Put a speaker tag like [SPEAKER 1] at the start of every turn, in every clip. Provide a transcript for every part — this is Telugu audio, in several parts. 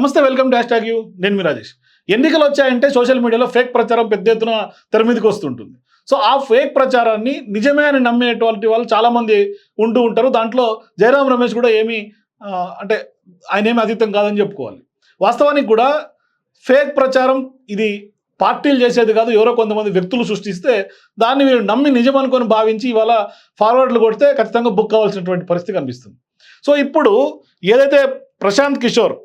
[SPEAKER 1] నమస్తే welcome dash talk tag you. నేను మీ రాజేష్. ఎన్నికలు వచ్చాయంటే సోషల్ మీడియాలో ఫేక్ ప్రచారం పెద్ద ఎత్తున తెర మీదకి వస్తుంటుంది. సో ఆ ఫేక్ ప్రచారాన్ని నిజమే అని నమ్మేటువంటి వాళ్ళు చాలామంది ఉంటూ ఉంటారు. దాంట్లో జయరాం రమేష్ కూడా ఏమి అంటే ఆయన ఏమి అతీతం కాదని చెప్పుకోవాలి. వాస్తవానికి కూడా ఫేక్ ప్రచారం ఇది పార్టీలు చేసేది కాదు ఎవరో కొంతమంది వ్యక్తులు సృష్టిస్తే దాన్ని మీరు నమ్మి నిజం అనుకొని భావించి ఇవాళ ఫార్వర్డ్లు కొడితే ఖచ్చితంగా బుక్ కావాల్సినటువంటి పరిస్థితి కనిపిస్తుంది. సో ఇప్పుడు ఏదైతే ప్రశాంత్ కిషోర్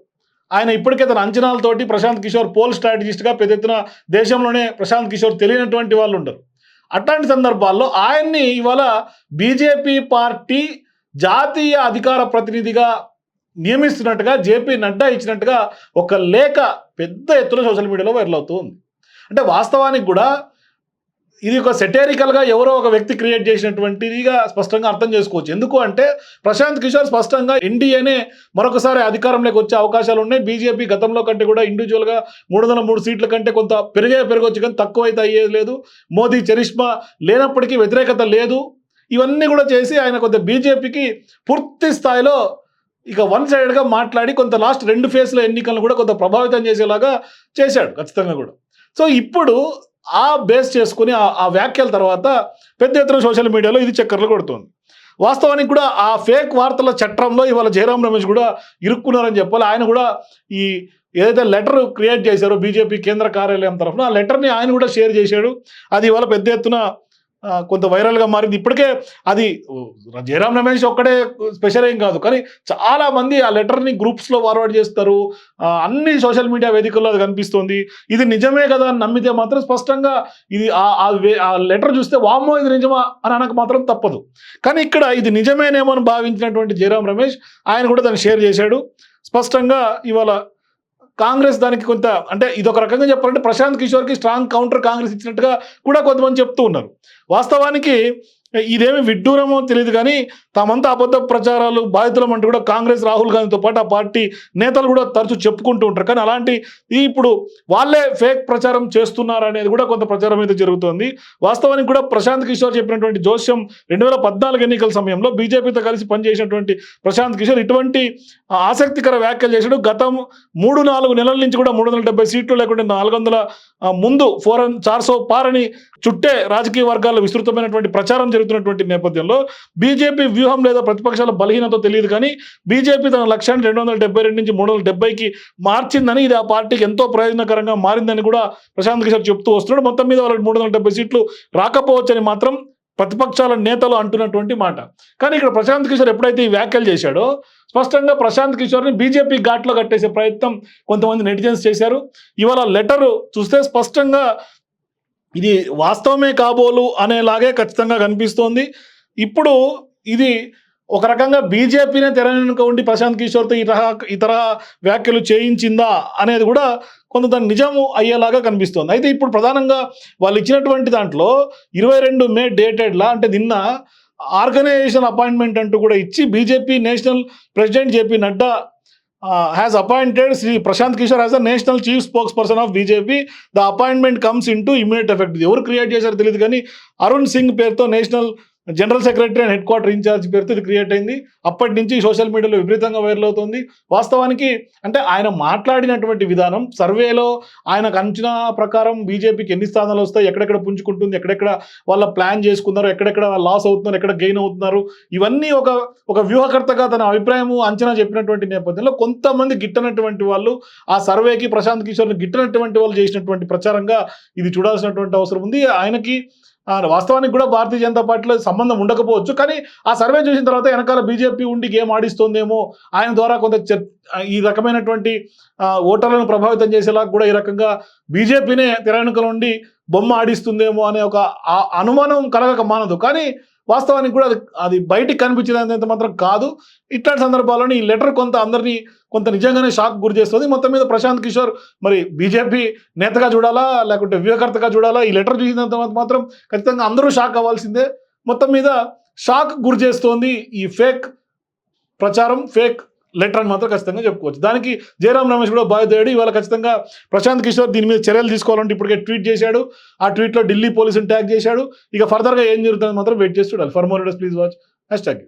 [SPEAKER 1] ఆయన ఇప్పటికే తన అంచనాలతోటి ప్రశాంత్ కిషోర్ పోల్ స్ట్రాటజిస్ట్గా పెద్ద ఎత్తున దేశంలోనే ప్రశాంత్ కిషోర్ తెలియనటువంటి వాళ్ళు ఉండరు. అట్లాంటి సందర్భాల్లో ఆయన్ని ఇవాళ బీజేపీ పార్టీ జాతీయ అధికార ప్రతినిధిగా నియమిస్తున్నట్టుగా జేపీ నడ్డా ఇచ్చినట్టుగా ఒక లేఖ పెద్ద ఎత్తున సోషల్ మీడియాలో వైరల్ అవుతూ ఉంది. అంటే వాస్తవానికి కూడా ఇది ఒక సెటేరికల్గా ఎవరో ఒక వ్యక్తి క్రియేట్ చేసినటువంటిదిగా స్పష్టంగా అర్థం చేసుకోవచ్చు. ఎందుకు అంటే ప్రశాంత్ కిషోర్ స్పష్టంగా ఎన్డీఏనే మరొకసారి అధికారంలోకి వచ్చే అవకాశాలు ఉన్నాయి. బీజేపీ గతంలో కంటే కూడా ఇండివిజువల్గా మూడు వందల మూడు సీట్ల కంటే కొంత పెరిగే పెరగవచ్చు కానీ తక్కువ అయితే అయ్యేది లేదు. మోదీ చరిష్మా లేనప్పటికీ వ్యతిరేకత లేదు. ఇవన్నీ కూడా చేసి ఆయన కొంత బీజేపీకి పూర్తి స్థాయిలో ఇక వన్ సైడ్గా మాట్లాడి కొంత లాస్ట్ రెండు ఫేజ్ల ఎన్నికలను కూడా కొంత ప్రభావితం చేసేలాగా చేశాడు ఖచ్చితంగా కూడా. సో ఇప్పుడు ఆ బేస్ చేసుకుని ఆ- వ్యాఖ్యల తర్వాత పెద్ద ఎత్తున సోషల్ మీడియాలో ఇది చక్కర్లు కొడుతుంది. వాస్తవానికి కూడా ఆ ఫేక్ వార్తల చట్రంలో ఇవాళ జయరాం రమేష్ కూడా ఇరుక్కున్నారని చెప్పాలి. ఆయన కూడా ఈ ఏదైతే లెటర్ క్రియేట్ చేశారో బీజేపీ కేంద్ర కార్యాలయం తరఫున ఆ లెటర్ని ఆయన కూడా షేర్ చేశాడు. అది ఇవాళ పెద్ద ఎత్తున కొంత వైరల్గా మారింది. ఇప్పటికే అది ఓ, జయరాం రమేష్ ఒక్కడే స్పెషల్ ఏం కాదు. కానీ చాలా మంది ఆ లెటర్ని గ్రూప్స్లో ఫార్వర్డ్ చేస్తారు. అన్ని సోషల్ మీడియా వేదికల్లో అది కనిపిస్తుంది. ఇది నిజమే కదా అని నమ్మితే మాత్రం స్పష్టంగా ఇది ఆ- ఆ ఆ లెటర్ చూస్తే వామ్మో ఇది నిజమా అని అనక మాత్రం తప్పదు. కానీ ఇక్కడ ఇది నిజమేనేమో అని భావించినటువంటి జయరాం రమేష్ ఆయన కూడా దాన్ని షేర్ చేశాడు. స్పష్టంగా ఇవాళ కాంగ్రెస్ దానికి కొంత అంటే ఇది ఒక రకంగా చెప్పాలంటే ప్రశాంత్ కిషోర్కి స్ట్రాంగ్ కౌంటర్ కాంగ్రెస్ ఇచ్చినట్టుగా కూడా కొంతమంది చెప్తూ ఉన్నారు. వాస్తవానికి ఇదేమి విడ్డూరమో తెలియదు కానీ తామంతా అబద్ధ ప్రచారాలు బాధితులం అంటూ కూడా కాంగ్రెస్ రాహుల్ గాంధీతో పాటు ఆ పార్టీ నేతలు కూడా తరచూ చెప్పుకుంటూ ఉంటారు. కానీ అలాంటి ఇప్పుడు వాళ్ళే ఫేక్ ప్రచారం చేస్తున్నారు అనేది కూడా కొంత ప్రచారం అయితే జరుగుతోంది. వాస్తవానికి కూడా ప్రశాంత్ కిషోర్ చెప్పినటువంటి జోస్యం రెండు వేల పద్నాలుగు ఎన్నికల సమయంలో బీజేపీతో కలిసి పనిచేసినటువంటి ప్రశాంత్ కిషోర్ ఇటువంటి ఆసక్తికర వ్యాఖ్యలు చేశాడు. గతం మూడు నాలుగు నెలల నుంచి కూడా మూడు వందల డెబ్బై సీట్లు లేకుంటే నాలుగు వందల ముందు ఫోర్ చార్సో పారని చుట్టే రాజకీయ వర్గాల్లో విస్తృతమైనటువంటి ప్రచారం జరుగుతున్నటువంటి నేపథ్యంలో బీజేపీ వ్యూహం లేదా ప్రతిపక్షాల బలహీనత తెలియదు కానీ బీజేపీ తన లక్ష్యాన్ని రెండు వందల డెబ్బై రెండు నుంచి మూడు వందల డెబ్బైకి మార్చిందని ఇది ఆ పార్టీకి ఎంతో ప్రయోజనకరంగా మారిందని కూడా ప్రశాంత్ కిషోర్ చెప్తూ వస్తున్నాడు. మొత్తం మీద వాళ్ళకి మూడు వందల డెబ్బై సీట్లు రాకపోవచ్చని మాత్రం ప్రతిపక్షాల నేతలు అంటున్నటువంటి మాట. కానీ ఇక్కడ ప్రశాంత్ కిషోర్ ఎప్పుడైతే ఈ వ్యాఖ్యలు చేశాడో స్పష్టంగా ప్రశాంత్ కిషోర్ని బీజేపీ ఘాట్లో కట్టేసే ప్రయత్నం కొంతమంది నెటిజన్స్ చేశారు. ఇవాళ లెటరు చూస్తే స్పష్టంగా ఇది వాస్తవమే కాబోలు అనేలాగే ఖచ్చితంగా కనిపిస్తోంది. ఇప్పుడు ఇది ఒక రకంగా బీజేపీనే తెర వెనుక ఉండి ప్రశాంత్ కిషోర్తో ఈ ఇతర వ్యాఖ్యలు చేయించిందా అనేది కూడా కొంత దాని నిజము అయ్యేలాగా కనిపిస్తోంది. అయితే ఇప్పుడు ప్రధానంగా వాళ్ళు ఇచ్చినటువంటి దాంట్లో ఇరవై రెండు మే డేటెడ్లా అంటే నిన్న ఆర్గనైజేషన్ అపాయింట్మెంట్ అంటూ కూడా ఇచ్చి BJP national president JP Nadda has appointed Shri Prashant Kishor has a national chief spokesperson of BJP the appointment comes into immediate effect ఎవరు క్రియేట్ చేశారో తెలియదు కానీ అరుణ్ సింగ్ పేరుతో national general secretary and headquarter in charge పేరుతో ఇది క్రియేట్ అయింది. అప్పటి నుంచి సోషల్ మీడియాలో విపరీతంగా వైరల్ అవుతుంది. వాస్తవానికి అంటే ఆయన మాట్లాడినటువంటి విధానం సర్వేలో ఆయనకు అంచనా ప్రకారం బీజేపీకి ఎన్ని స్థానాలు వస్తాయి ఎక్కడెక్కడ పుంజుకుంటుంది ఎక్కడెక్కడ వాళ్ళ ప్లాన్ చేసుకున్నారు ఎక్కడెక్కడ లాస్ అవుతున్నారు ఎక్కడ గెయిన్ అవుతున్నారు ఇవన్నీ ఒక ఒక వ్యూహకర్తగా తన అభిప్రాయము అంచనా చెప్పినటువంటి నేపథ్యంలో కొంతమంది గిట్టనటువంటి వాళ్ళు ఆ సర్వేకి ప్రశాంత్ కిషోర్ని గిట్టనటువంటి వాళ్ళు చేసినటువంటి ప్రచారంగా ఇది చూడాల్సినటువంటి అవసరం ఉంది. ఆయనకి వాస్తవానికి కూడా భారతీయ జనతా పార్టీలో సంబంధం ఉండకపోవచ్చు. కానీ ఆ సర్వే చూసిన తర్వాత వెనకాల బీజేపీ ఉండి గేమ్ ఆడిస్తుందేమో ఆయన ద్వారా కొంత ఈ రకమైనటువంటి ఓటర్లను ప్రభావితం చేసేలా కూడా ఈ రకంగా బీజేపీనే తెర వెనుకల ఉండి బొమ్మ ఆడిస్తుందేమో అనే ఒక అనుమానం కలగక మానదు. కానీ వాస్తవానికి కూడా అది అది బయటికి కనిపించినంత మాత్రం కాదు. ఇట్లాంటి సందర్భాల్లోని ఈ లెటర్ కొంత అందరినీ కొంత నిజంగానే షాక్ గురి చేస్తుంది. మొత్తం మీద ప్రశాంత్ కిషోర్ మరి బీజేపీ నేతగా చూడాలా లేకుంటే వ్యూహకర్తగా చూడాలా ఈ లెటర్ చూసినంత మాత్రం ఖచ్చితంగా అందరూ షాక్ అవ్వాల్సిందే. మొత్తం మీద షాక్ గురి చేస్తోంది ఈ ఫేక్ ప్రచారం ఫేక్ లెటర్ అని మాత్రం ఖచ్చితంగా చెప్పుకోవచ్చు. దానికి జయరాం రమేష్ కూడా బాధ్యతయ్యాడు ఇవాళ ఖచ్చితంగా ప్రశాంత్ కిషోర్ దీని మీద చర్యలు తీసుకోవాలంటే ఇప్పటికే ట్వీట్ చేశాడు. ఆ ట్వీట్లో ఢిల్లీ పోలీసుని ట్యాగ్ చేశాడు. ఇక ఫర్దర్గా ఏం జరుగుతుందని మాత్రం వెయిట్ చేసి చూడాలి. For more please watch hashtag